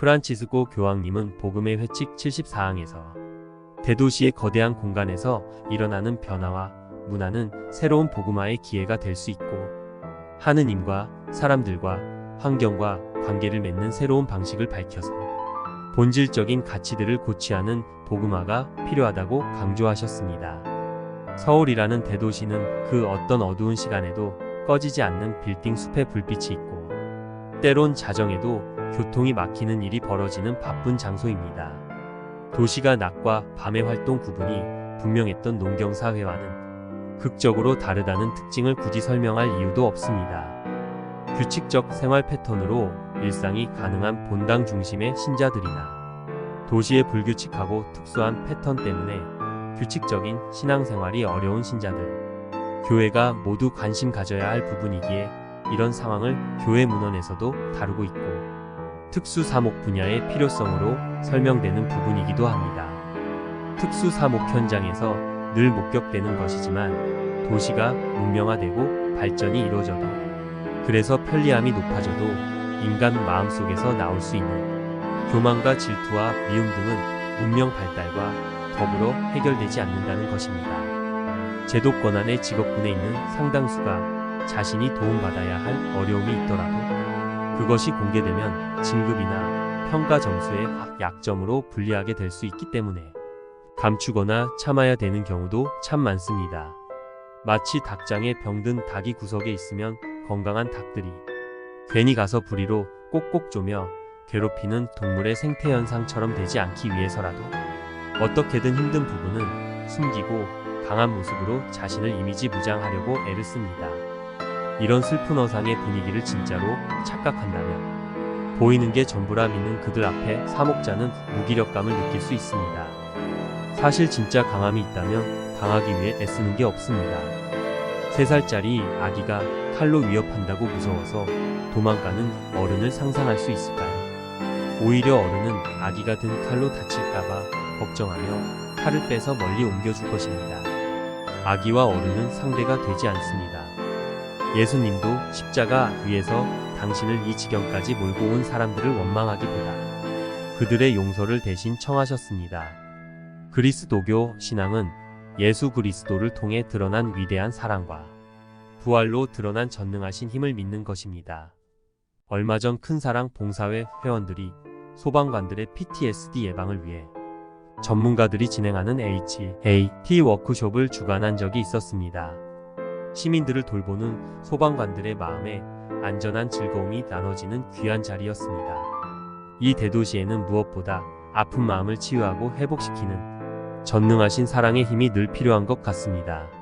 프란치스코 교황님은 복음의 회칙 74항에서 대도시의 거대한 공간에서 일어나는 변화와 문화는 새로운 복음화의 기회가 될 수 있고 하느님과 사람들과 환경과 관계를 맺는 새로운 방식을 밝혀서 본질적인 가치들을 고취하는 복음화가 필요하다고 강조하셨습니다. 서울이라는 대도시는 그 어떤 어두운 시간에도 꺼지지 않는 빌딩 숲의 불빛이 있고 때론 자정에도 교통이 막히는 일이 벌어지는 바쁜 장소입니다. 도시가 낮과 밤의 활동 구분이 분명했던 농경사회와는 극적으로 다르다는 특징을 굳이 설명할 이유도 없습니다. 규칙적 생활 패턴으로 일상이 가능한 본당 중심의 신자들이나 도시의 불규칙하고 특수한 패턴 때문에 규칙적인 신앙생활이 어려운 신자들, 교회가 모두 관심 가져야 할 부분이기에 이런 상황을 교회 문헌에서도 다루고 있고 특수 사목 분야의 필요성으로 설명되는 부분이기도 합니다. 특수 사목 현장에서 늘 목격되는 것이지만 도시가 문명화되고 발전이 이루어져도 그래서 편리함이 높아져도 인간 마음속에서 나올 수 있는 교만과 질투와 미움 등은 문명 발달과 더불어 해결되지 않는다는 것입니다. 제도 권한의 직업군에 있는 상당수가 자신이 도움받아야 할 어려움이 있더라도 그것이 공개되면 진급이나 평가 점수의 약점으로 불리하게 될 수 있기 때문에 감추거나 참아야 되는 경우도 참 많습니다. 마치 닭장에 병든 닭이 구석에 있으면 건강한 닭들이 괜히 가서 부리로 꼭꼭 쪼며 괴롭히는 동물의 생태 현상처럼 되지 않기 위해서라도 어떻게든 힘든 부분은 숨기고 강한 모습으로 자신을 이미지 무장하려고 애를 씁니다. 이런 슬픈 어상의 분위기를 진짜로 착각한다면 보이는 게 전부라 믿는 그들 앞에 사목자는 무기력감을 느낄 수 있습니다. 사실 진짜 강함이 있다면 강하기 위해 애쓰는 게 없습니다. 3살짜리 아기가 칼로 위협한다고 무서워서 도망가는 어른을 상상할 수 있을까요? 오히려 어른은 아기가 든 칼로 다칠까봐 걱정하며 칼을 빼서 멀리 옮겨줄 것입니다. 아기와 어른은 상대가 되지 않습니다. 예수님도 십자가 위에서 당신을 이 지경까지 몰고 온 사람들을 원망하기보다 그들의 용서를 대신 청하셨습니다. 그리스도교 신앙은 예수 그리스도를 통해 드러난 위대한 사랑과 부활로 드러난 전능하신 힘을 믿는 것입니다. 얼마 전 큰 사랑 봉사회 회원들이 소방관들의 PTSD 예방을 위해 전문가들이 진행하는 HAT 워크숍을 주관한 적이 있었습니다. 시민들을 돌보는 소방관들의 마음에 안전한 즐거움이 나눠지는 귀한 자리였습니다. 이 대도시에는 무엇보다 아픈 마음을 치유하고 회복시키는 전능하신 사랑의 힘이 늘 필요한 것 같습니다.